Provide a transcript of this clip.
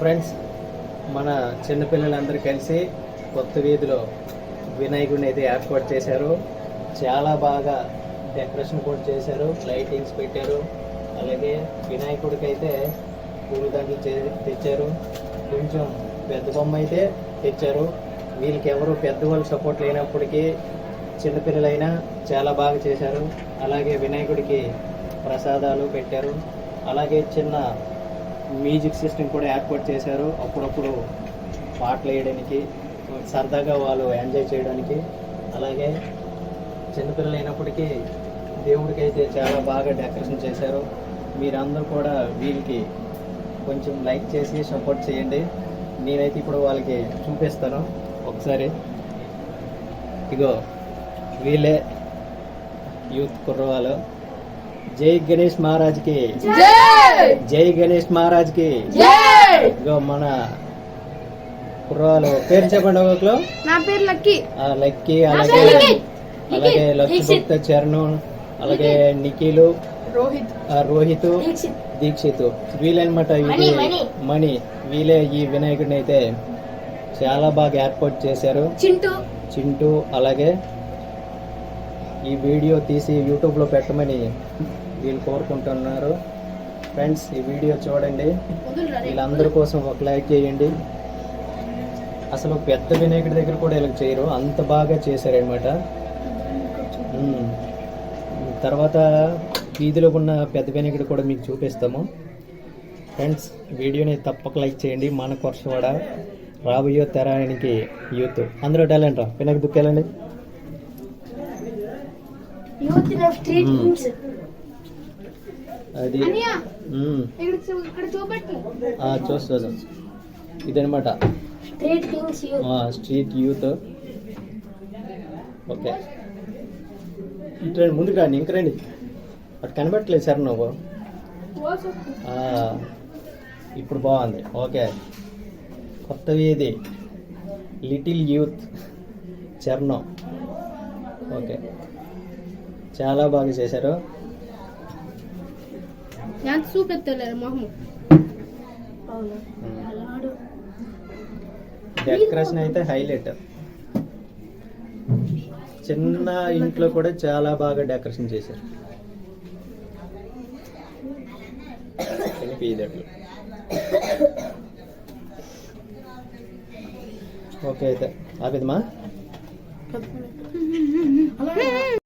Friends మన చిన్నపిల్లలందరూ కలిసి కొత్త వీధిలో వినాయకుడిని అయితే ఏర్పాటు చేశారు. చాలా బాగా డెకరేషన్ కూడా చేశారు లైటింగ్స్ పెట్టారు. అలాగే వినాయకుడికి అయితే పూలదండలు చే తెచ్చారు. కొంచెం పెద్ద బొమ్మ అయితే తెచ్చారు. వీళ్ళకి ఎవరు పెద్దవాళ్ళు సపోర్ట్ లేనప్పటికీ చిన్నపిల్లలైనా చాలా బాగా చేశారు. అలాగే వినాయకుడికి ప్రసాదాలు పెట్టారు. అలాగే చిన్న మ్యూజిక్ సిస్టమ్ కూడా ఏర్పాటు చేశారు. అప్పుడప్పుడు పాటలు వేయడానికి సరదాగా వాళ్ళు ఎంజాయ్ చేయడానికి. అలాగే చిన్నపిల్లలు అయినప్పటికీ దేవుడికి అయితే చాలా బాగా డెకరేషన్ చేశారు. మీరందరూ కూడా వీళ్ళకి కొంచెం లైక్ చేసి సపోర్ట్ చేయండి. నేనైతే ఇప్పుడు వాళ్ళకి చూపిస్తాను ఒకసారి. ఇగో వీళ్ళే యూత్ కుర్రవాళ్ళు. జై గణేష్ మహారాజ్కి జై! గణేష్ మహారాజ్కి ఇగో మన కుర్రవాళ్ళు పేరు చెప్పండి ఒకరు. నా పేరు లక్కీ. లక్కీ అలాగే అలాగే లక్ష్మీగుప్త చరణ్ అలాగే నిఖిలు రోహిత్. రోహిత్ దీక్షిత్. వీళ్ళనమాట ఇది మణి. వీళ్ళే ఈ వినాయకుడిని అయితే చాలా బాగా ఏర్పాటు చేశారు. చింటూ. చింటూ అలాగే ఈ వీడియో తీసి యూట్యూబ్లో పెట్టమని వీళ్ళు కోరుకుంటున్నారు. ఫ్రెండ్స్ ఈ వీడియో చూడండి. వీళ్ళందరి కోసం ఒక లైక్ చేయండి. అసలు పెద్ద వినాయకుడి దగ్గర కూడా వీళ్ళకి చేయరు. అంత బాగా చేశారనమాట తర్వాత వీధిలో ఉన్న పెద్ద వినాయకుడు కూడా మీకు చూపిస్తాము. ఫ్రెండ్స్ వీడియోని తప్పక లైక్ చేయండి. మన కొరసవాడ రాబోయే తరానికి యూత్. అందరూ టాలెంట్ రా? వినాయక దుక్కెళ్ళండి యూత్ స్ట్రీట్ మ్మ్. కింగ్స్ అది అనియా మ్మ్. ఇక్కడ చూ- ఇక్కడ చూపెట్టు. ఆ, చూస్తాను. ఇదనమాట స్ట్రీట్ యూత్ ఓకే. ఇటు ముందుకు రండి ఇంక రండి. అటు కనబట్టలేదు సార్ నువ్వు. ఇప్పుడు బాగుంది. ఓకే. కొత్త వీధి లిటిల్ యూత్ చర్ణం. ఓకే. చాలా బాగా చేశారు. ഞാൻ చూపెత్తలేరు మొహము డెకరేషన్ అయితే హైలైట్ చిన్న ఇంట్లో కూడా చాలా బాగా డెకరేషన్ చేశారు. ఓకే అయితే ఆపిదమ్మా